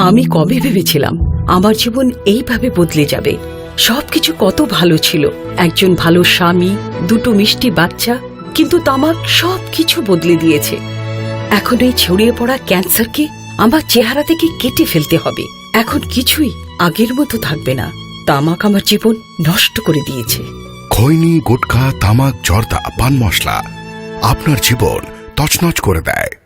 আমি কবে ভেবেছিলাম আমার জীবন এইভাবে বদলে যাবে? সবকিছু কত ভালো ছিল। একজন ভালো স্বামী, দুটো মিষ্টি বাচ্চা, কিন্তু তামাক সবকিছু বদলে দিয়েছে। এখন এই ছড়িয়ে পড়া ক্যান্সারকে আমার চেহারা থেকে কেটে ফেলতে হবে। এখন কিছুই আগের মতো থাকবে না। তামাক আমার জীবন নষ্ট করে দিয়েছে। খৈনি, গুটখা, তামাক, জর্দা, পান মশলা, আপনার জীবন তছনছ করে দেয়।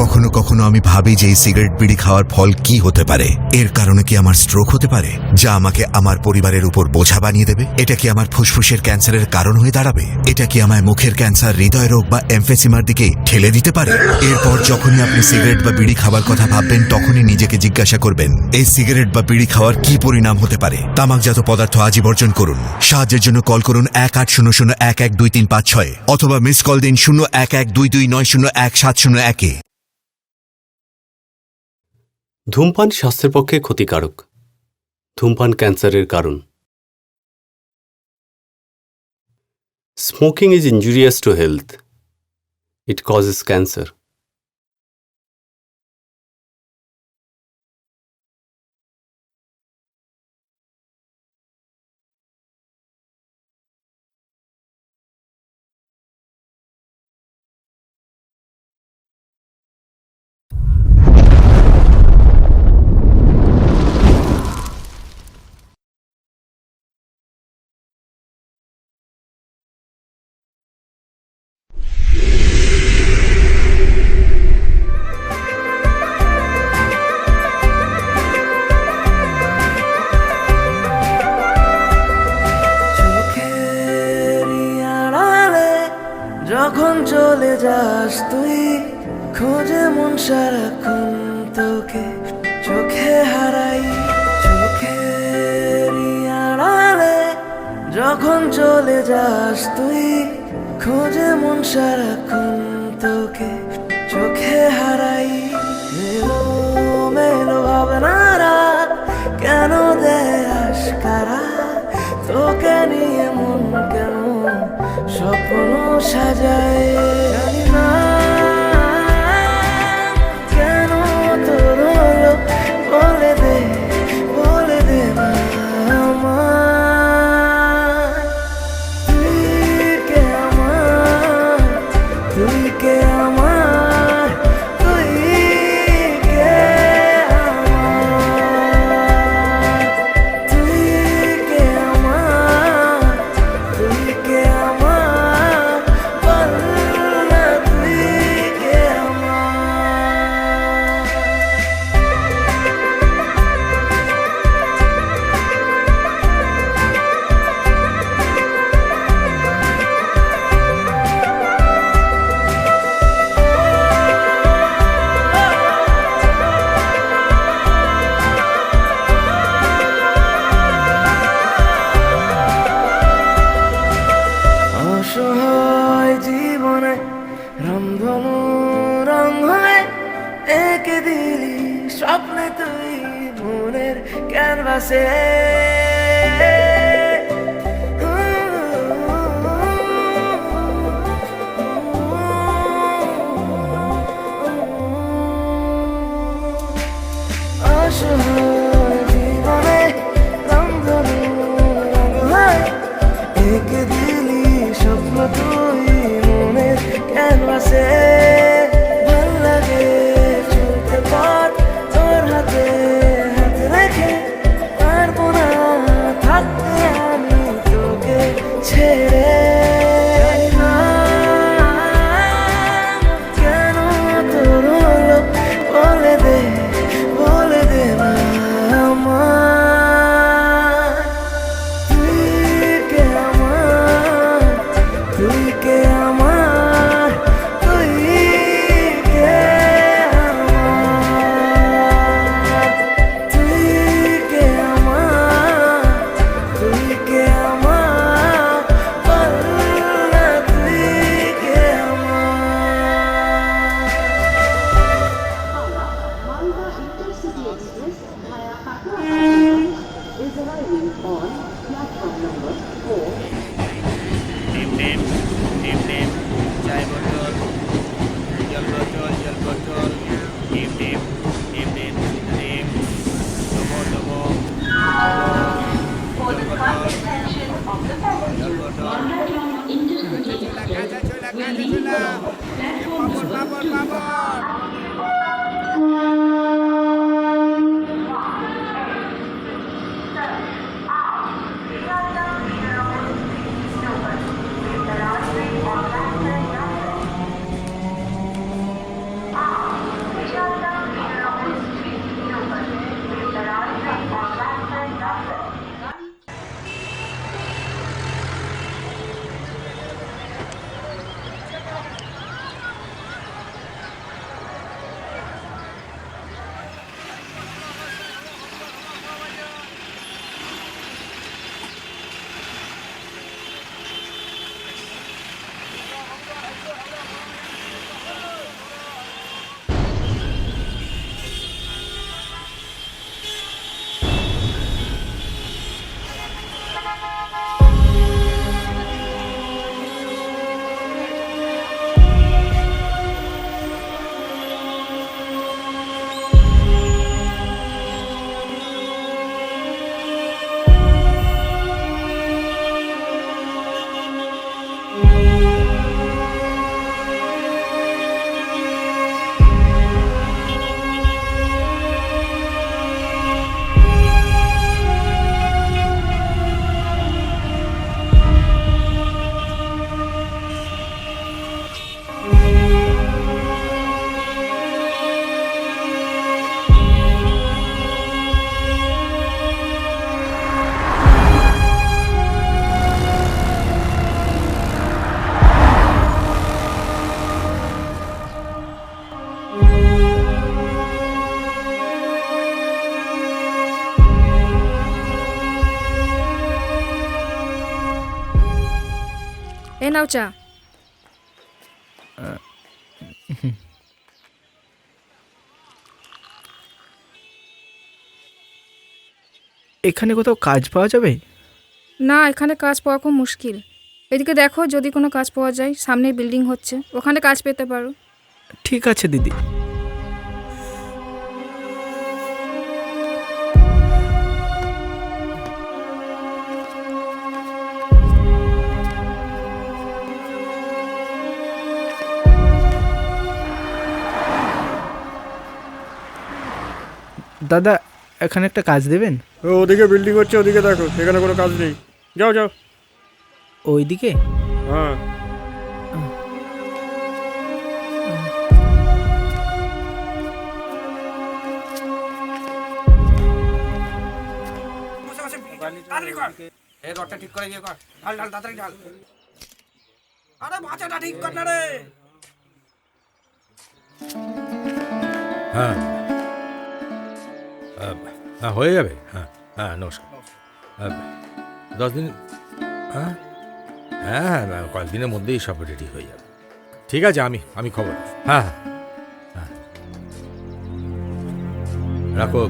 কখনো কখনো আমি ভাবি যে এই সিগারেট বিড়ি খাওয়ার ফল কি হতে পারে। এর কারণে কি আমার স্ট্রোক হতে পারে? যা আমাকে আমার পরিবারের উপর বোঝা বানিয়ে দেবে। এটা কি আমার ফুসফুসের ক্যান্সারের কারণ হয়ে দাঁড়াবে? এটা কি আমায় মুখের ক্যান্সার, হৃদয় রোগ বা এমফেসিমার দিকে ঠেলে দিতে পারে? এরপর যখনই আপনি সিগারেট বা বিড়ি খাওয়ার কথা ভাববেন, তখনই নিজেকে জিজ্ঞাসা করবেন, এই সিগারেট বা বিড়ি খাওয়ার কি পরিণাম হতে পারে? তামাকজাত পদার্থ আজই বর্জন করুন। সাহায্যের জন্য কল করুন এক আট শূন্য শূন্য এক এক দুই তিন পাঁচ ছয় অথবা মিস কল দিন শূন্য এক এক দুই দুই নয় শূন্য এক সাত শূন্য একে। ধূমপান স্বাস্থ্যের পক্ষে ক্ষতিকারক। ধূমপান ক্যান্সারের কারণ। Smoking is injurious to health it causes cancer যাস তুই, খোঁজে মন সারাক্ষণ তোকে। চোখে হারাই চোখেরই আড়ালে যখন চলে যাস তুই, খোঁজে মন সারাক্ষণ তোকে। চোখে হারাই মেলো মেলো ভাবনারা কেন দেয় আশকারা তোকে নিয়ে মন কেন স্বপ্ন সাজায়। স্বপ্নে তুই মনের ক্যানভাসে নাও চা। এখানে কোথাও কাজ পাওয়া যাবে? না এখানে কাজ পাওয়া খুব মুশকিল। এদিকে দেখো যদি কোনো কাজ পাওয়া যায় সামনে বিল্ডিং হচ্ছে। ওখানে কাজ পেতে পারো। ঠিক আছে দিদি। দাদা এখানে একটা কাজ দেবেন? ও ওদিকে বিল্ডিং হচ্ছে ওদিকে দেখো এখানে কোনো কাজ নেই। যাও যাও। ওইদিকে? হ্যাঁ। হ্যাঁ আহ, হ্যাঁ। হয়ে যাবে? হ্যাঁ হ্যাঁ নমস্কার। দশ দিন হ্যাঁ? হ্যাঁ হ্যাঁ কয়েকদিনের মধ্যেই সব রেডি হয়ে যাবে। ঠিক আছে আমি আমি খবর হ্যাঁ হ্যাঁ হ্যাঁ। রাখো।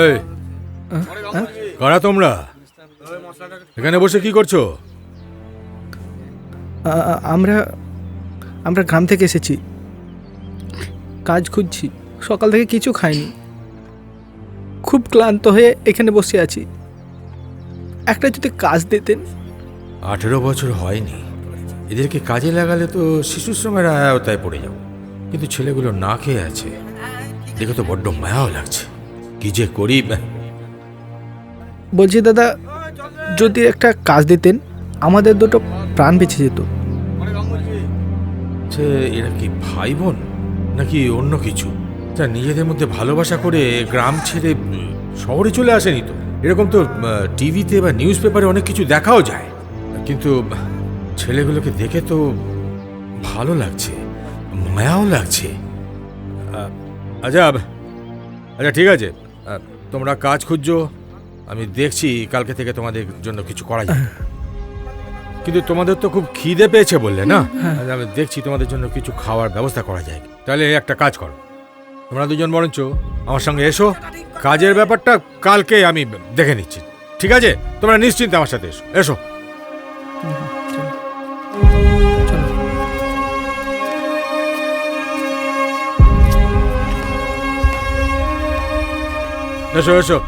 এই কারা তোমরা? এখানে বসে কি করছ? আমরা আমরা গ্রাম থেকে এসেছি। কাজ খুঁজছি। সকাল থেকে কিছু খাইনি। খুব ক্লান্ত হয়ে এখানে বসে আছি। একটা যদি কাজ দিতেন। আঠেরো বছর হয়নি। এদেরকে কাজে লাগালে তো শিশু শ্রমের আয়তায় পড়ে যাও কিন্তু ছেলেগুলো না খেয়ে আছে। দেখে তো বড্ড মায়াও লাগছে। কি যে করি বলছি দাদা যদি একটা কাজ দিতেন, আমাদের দুটো প্রাণ বেঁচে যেত। এরা কি ভাই বোন নাকি অন্য কিছু? যা নিজেদের মধ্যে ভালোবাসা করে গ্রাম ছেড়ে শহরে চলে আসেনি তো? এরকম তো টিভিতে বা নিউজ পেপারে অনেক কিছু দেখাও যায়। কিন্তু, ছেলেগুলোকে দেখে তো ভালো লাগছে, মায়াও লাগছে। আচ্ছা আচ্ছা ঠিক আছে। তোমরা কাজ খুঁজছো? আমি দেখছি কালকে থেকে তোমাদের জন্য কিছু করা যায় কিন্তু তোমাদের তো খুব খিদে পেয়েছে বললে না আচ্ছা, আমি দেখছি তোমাদের জন্য কিছু খাওয়ার ব্যবস্থা করা যায় তাহলে একটা কাজ করো তোমরা দুজন বরঞ্চ আমার সঙ্গে এসো কাজের ব্যাপারটা কালকে আমি দেখে নিচ্ছি ঠিক আছে তোমরা নিশ্চিন্তে আমার সাথে এসো এসো এসো এসো